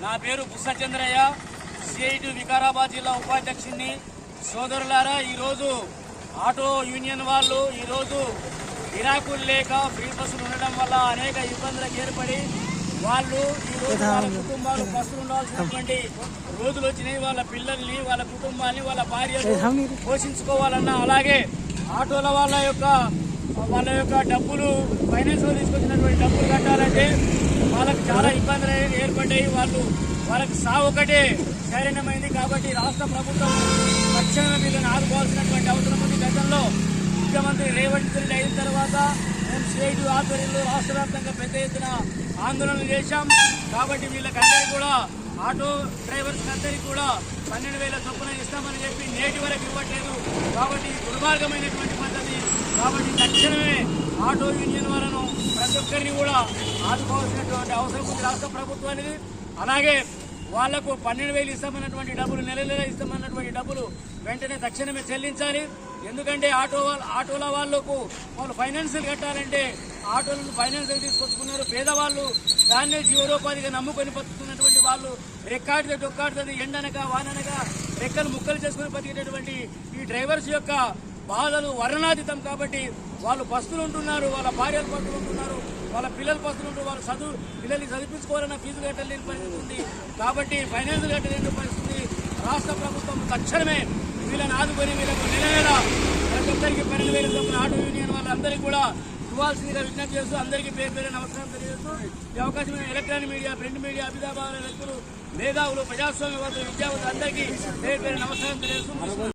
నా పేరు బుస్స చంద్రయ్య సిఐటి వికారాబాద్ జిల్లా ఉపాధ్యక్షుడిని సోదరులారా ఈరోజు ఆటో యూనియన్ వాళ్ళు ఈరోజు గిరాకులు లేక ఫ్రీ బస్సులు ఉండడం వల్ల అనేక ఇబ్బందులకు ఏర్పడి వాళ్ళు ఈరోజు వాళ్ళ కుటుంబాలు బస్సులు ఉండాల్సినటువంటి రోజులు వచ్చినాయి. వాళ్ళ పిల్లల్ని వాళ్ళ కుటుంబాన్ని వాళ్ళ భార్యలు పోషించుకోవాలన్నా అలాగే ఆటోల వాళ్ళ యొక్క వాళ్ళ యొక్క డబ్బులు ఫైనాన్స్లో తీసుకొచ్చినటువంటి డబ్బులు కట్టాలంటే వాళ్ళకి చాలా ఇబ్బందులు ఉన్నాయి వాళ్ళు వాళ్ళకి సావు ఒకటే శరణమైంది కాబట్టి రాష్ట్ర ప్రభుత్వం తక్షణమే వీళ్ళని ఆదుకోవాల్సినటువంటి అవసరం ఉంది. గతంలో ముఖ్యమంత్రి రేవంత్ రెడ్డి అయిన తర్వాత మేము స్టేట్ ఆధ్వర్యంలో రాష్ట్ర వ్యాప్తంగా పెద్ద ఎత్తున ఆందోళన చేశాం. కాబట్టి వీళ్ళకందరికీ కూడా ఆటో డ్రైవర్స్ అందరికీ కూడా పన్నెండు వేల చొప్పున ఇస్తామని చెప్పి నేటి వరకు ఇవ్వట్లేదు. కాబట్టి దుర్మార్గమైనటువంటి పద్ధతి. కాబట్టి తక్షణమే ఆటో యూనియన్ వాళ్ళను ప్రతి ఒక్కరిని కూడా ఆదుకోవాల్సినటువంటి అవసరం ఉంది. రాష్ట్ర ప్రభుత్వానికి అలాగే వాళ్ళకు పన్నెండు వేలు ఇస్తామన్నటువంటి డబ్బులు నెల నెల ఇస్తామన్నటువంటి డబ్బులు వెంటనే తక్షణమే చెల్లించాలి. ఎందుకంటే ఆటో వాళ్ళ ఆటోల వాళ్ళకు వాళ్ళు ఫైనాన్షియల్ కట్టాలంటే ఆటోలను ఫైనాన్షియల్ తీసుకొచ్చుకున్నారు. పేదవాళ్ళు దాన్నే జీవనోపాధిగా నమ్ముకొని బతుకుతున్నటువంటి వాళ్ళు రెక్కాడితే డొక్కాడుతుంది ఎండనక వాననక రెక్కలు ముక్కలు చేసుకుని బతికేటటువంటి ఈ డ్రైవర్స్ యొక్క బాధలు వర్ణనాతీతం కాబట్టి వాళ్ళు బస్సులు ఉంటున్నారు వాళ్ళ భార్యలు పట్టుకుంటున్నారు. వాళ్ళ పిల్లలు బస్సులు ఉంటూ వాళ్ళ చదువు పిల్లల్ని చదివించుకోవాలన్న ఫీజు కట్టలేని పరిస్థితి ఉంది. కాబట్టి ఫైనాన్స్ కట్టలేని పరిస్థితి రాష్ట్ర ప్రభుత్వం తక్షణమే వీళ్ళని ఆదుకొని వీళ్ళకు నెల నెల ప్రతి ఒక్కరికి పన్నెండు వేల చొప్పున ఆటో యూనియన్ వాళ్ళందరికీ కూడా ఇవ్వాల్సిందిగా విజ్ఞప్తి చేస్తూ అందరికీ పేరు పేరు నమస్కారం తెలియజేస్తూ ఈ అవకాశం ఎలక్ట్రానిక్ మీడియా ప్రింట్ మీడియా అభిదాబాద్ వ్యక్తులు మేధావులు ప్రజాస్వామ్యవాదులు విద్యావంతులు అందరికీ పేరు పేరు నమస్కారం తెలియజేస్తూ